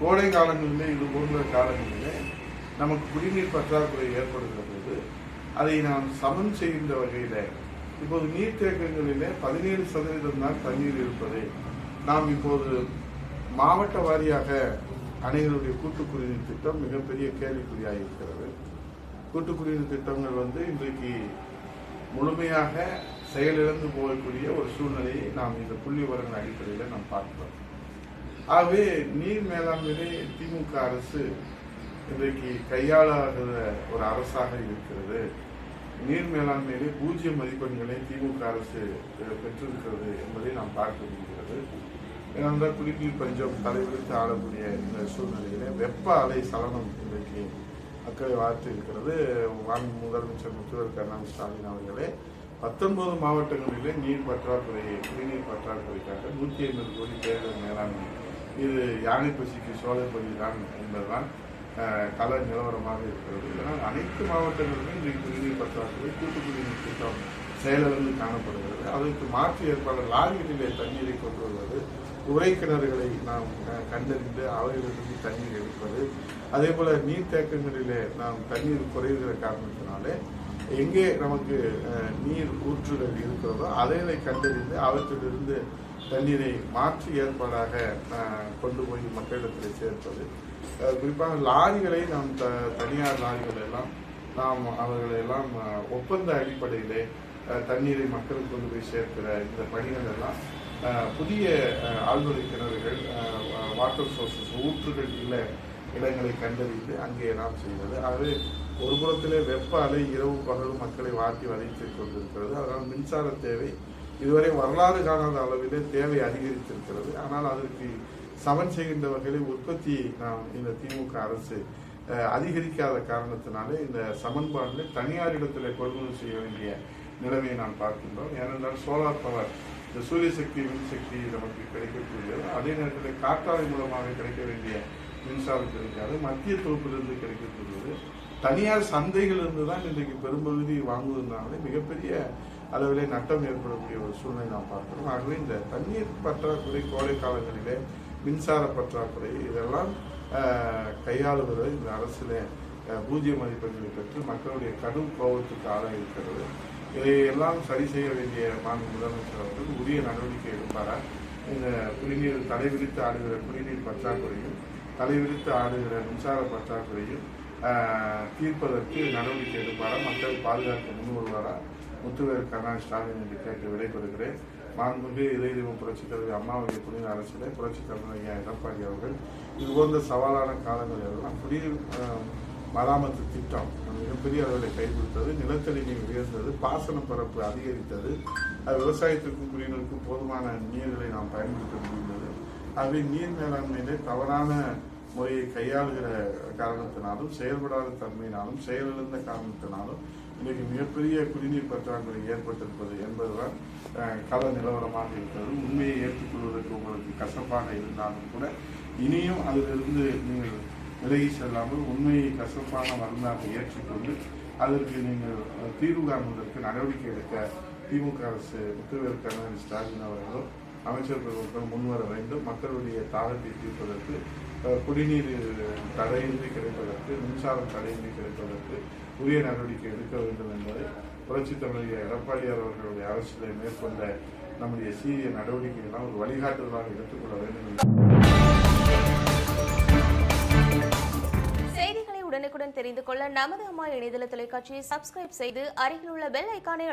கோடை காலங்களிலே இது போன்ற காலங்களிலே நமக்கு குடிநீர் பற்றாக்குறை ஏற்படுகிற போது அதை நாம் சமன் செய்கின்ற வகையில் இப்போது நீர்த்தேக்கங்களிலே பதினேழு சதவீதம் தான் தண்ணீர் இருப்பதை நாம் இப்போது மாவட்ட வாரியாக அணைகளுடைய கூட்டு குடிநீர் திட்டம் மிகப்பெரிய கேள்விக்குறியாக இருக்கிறது. கூட்டு குடிநீர் திட்டங்கள் வந்து இன்றைக்கு முழுமையாக செயலிழந்து போகக்கூடிய ஒரு சூழ்நிலையை நாம் இந்த புள்ளி விவரங்கள் அடிப்படையில் நாம் பார்க்கிறோம். ஆகவே நீர் மேலாண்மையிலே திமுக அரசு இன்றைக்கு கையாளாகிற ஒரு அரசாக இருக்கிறது. நீர் மேலாண்மையிலே பூஜ்ஜிய மதிப்பெண்களை திமுக அரசு பெற்றிருக்கிறது என்பதை நாம் பார்க்க முடிகிறது. ஏனென்றால் குடிநீர் பஞ்சம் தலைவிரித்து ஆளக்கூடிய இந்த சூழ்நிலையிலே வெப்ப அலை சலனம் இன்றைக்கு மக்களை வாழ்த்து இருக்கிறது மாண்பு முதலமைச்சர் முத்துவர் கருணாநிதி ஸ்டாலின் அவர்களே பத்தொன்பது மாவட்டங்களிலே நீர் பற்றாக்குறை குடிநீர் பற்றாக்குறைக்காக நூற்றி ஐம்பது கோடி பேரிடர் மேலாண்மை இது யானை பசிக்கு சோலை தான் என்பதுதான் அஹ், கள நிலவரமாக இருக்கிறது. இதனால் அனைத்து மாவட்டங்களிலும் இன்றைக்கு குடிநீர் பற்றாக்குறை கூட்டு குடிநீர் திட்டம் செயலிழந்து காணப்படுகிறது. அதற்கு மாற்று ஏற்பாடு லாரிகளிலே தண்ணீரை கொண்டு வருவது உரை கிணறுகளை நாம் கண்டறிந்து அவைகளிலிருந்து தண்ணீர் எடுப்பது அதே போல நீர்த்தேக்கங்களிலே நாம் தண்ணீர் குறைகிற காரணத்தினாலே எங்கே நமக்கு நீர் ஊற்றுகள் இருக்கிறதோ அதைகளை கண்டறிந்து அவற்றிலிருந்து தண்ணீரை மாற்று ஏற்பாடாக கொண்டு போய் மக்களிடத்தில் சேர்ப்பது. குறிப்பாக லாரிகளை நாம் த தனியார் லாரிகள் எல்லாம் நாம் அவர்களை எல்லாம் ஒப்பந்த அடிப்படையிலே தண்ணீரை மக்களுக்கு கொண்டு போய் சேர்க்கிற இந்த பணிகள் எல்லாம் புதிய அஹ், கிணறுகள் வாட்டர் சோர்சஸ் ஊற்றுகள் இல்லை இடங்களை கண்டறிந்து அங்கே நாம் செய்வது. ஆகவே ஒரு புறத்திலே வெப்ப அலை இரவு பகலும் மக்களை வாட்டி வதைத்து கொண்டிருக்கிறது. அதனால் மின்சார தேவை இதுவரை வரலாறு காணாத அளவிலே தேவை அதிகரித்திருக்கிறது. ஆனால் அதற்கு சமன் செய்கின்ற வகையில் உற்பத்தி நாம் இந்த திமுக அரசு அதிகரிக்காத காரணத்தினாலே இந்த சமன்பாட்டில் தனியாரிடத்தில் கொள்முதல் செய்ய வேண்டிய நிலைமையை நாம் பார்க்கின்றோம். ஏனென்றால் சோலார் பவர் இந்த சூரிய சக்தி மின்சக்தி நமக்கு கிடைக்கக்கூடியது. அதே நேரத்தில் காற்றாலை மூலமாக கிடைக்க வேண்டிய மின்சாரம் கிடைக்காது. மத்திய தொகுப்பிலிருந்து கிடைக்கக்கூடியது. தனியார் சந்தைகளிலிருந்து தான் இன்றைக்கு பெரும்பகுதி வாங்குவதனாலே மிகப்பெரிய அளவிலே நட்டம் ஏற்படக்கூடிய ஒரு சூழ்நிலை நாம் பார்க்கிறோம். ஆகவே இந்த தண்ணீர் பற்றாக்குறை கோடை காலங்களிலே மின்சார பற்றாக்குறை இதெல்லாம் ஆஹ், கையாளுவது இந்த அரசிலே பூஜ்ய மதிப்பெண்களை பெற்று மக்களுடைய கடும் கோபத்துக்கு ஆளாக இருக்கிறது இதையெல்லாம் சரி செய்ய வேண்டிய மாநில முதலமைச்சர் அவர்கள் உரிய நடவடிக்கை எடுப்பாரா? இந்த குடிநீர் தலைவிரித்து ஆடுகிற குடிநீர் பற்றாக்குறையும் தலைவிரித்து ஆடுகிற மின்சார பற்றாக்குறையும் தீர்ப்பதற்கு நடவடிக்கை எடுப்பாரா? மக்கள் பாதுகாக்க முன் வருவாரா முத்துவேல் கருணாநிதி ஸ்டாலின் என்று கேட்டு விடைபெறுகிறேன். மாண்புமிகு இதய தெய்வம் புரட்சித் தலைவர் அம்மாவுடைய புனித அரசிலே புரட்சித் தலைவர் எடப்பாடி அவர்கள் இது போன்ற சவாலான காலங்கள் எல்லாம் குடிநீர் மராமத்து திட்டம் மிகப்பெரிய அளவில் கைவிடுத்தது நிலத்தடி நீர் உயர்ந்தது பாசன பரப்பு அதிகரித்தது அது விவசாயத்திற்கும் குடிநீருக்கும் போதுமான நீர்களை நாம் பயன்படுத்த முடிந்தது. ஆகவே நீர் மேலாண்மையிலே தவறான முறையை கையாளுகிற காரணத்தினாலும் செயல்படாத தன்மையினாலும் செயலிழந்த காரணத்தினாலும் இன்றைக்கு மிகப்பெரிய குடிநீர் பற்றாக்குறை ஏற்பட்டிருப்பது என்பதுதான் அஹ், கள நிலவரமாக இருக்கிறது. உண்மையை ஏற்றுக்கொள்வதற்கு உங்களுக்கு கசப்பாக இருந்தாலும் கூட இனியும் அதிலிருந்து நீங்கள் விலகி செல்லாமல் உண்மையை கசப்பான மருந்தாக ஏற்றுக்கொண்டு அதற்கு நீங்கள் தீர்வு காண்பதற்கு நடவடிக்கை எடுக்க திமுக அரசு முத்துவேல் கருணாநிதி ஸ்டாலின் அவர்களும் அமைச்சர் முன்வர வேண்டும். மக்களுடைய தாகத்தை தீர்ப்பதற்கு குடிநீர் தடையின்றி கிடைப்பதற்கு மின்சாரம் தடையின்றி கிடைப்பதற்கு உரிய நடவடிக்கை எடுக்க வேண்டும் என்பதை புரட்சி தமிழக எடப்பாடியார் அவர்களுடைய அரசியலை மேற்கொண்ட நம்முடைய சீரிய நடவடிக்கைகளால் ஒரு வழிகாட்டுதலாக எடுத்துக்கொள்ள வேண்டும் செய்திகளை உடனுக்குடன் தெரிந்து கொள்ள நமது அம்மா இணையதள தொலைக்காட்சியை சப்ஸ்கிரைப் செய்து அருகில் உள்ள பெல் ஐக்கானை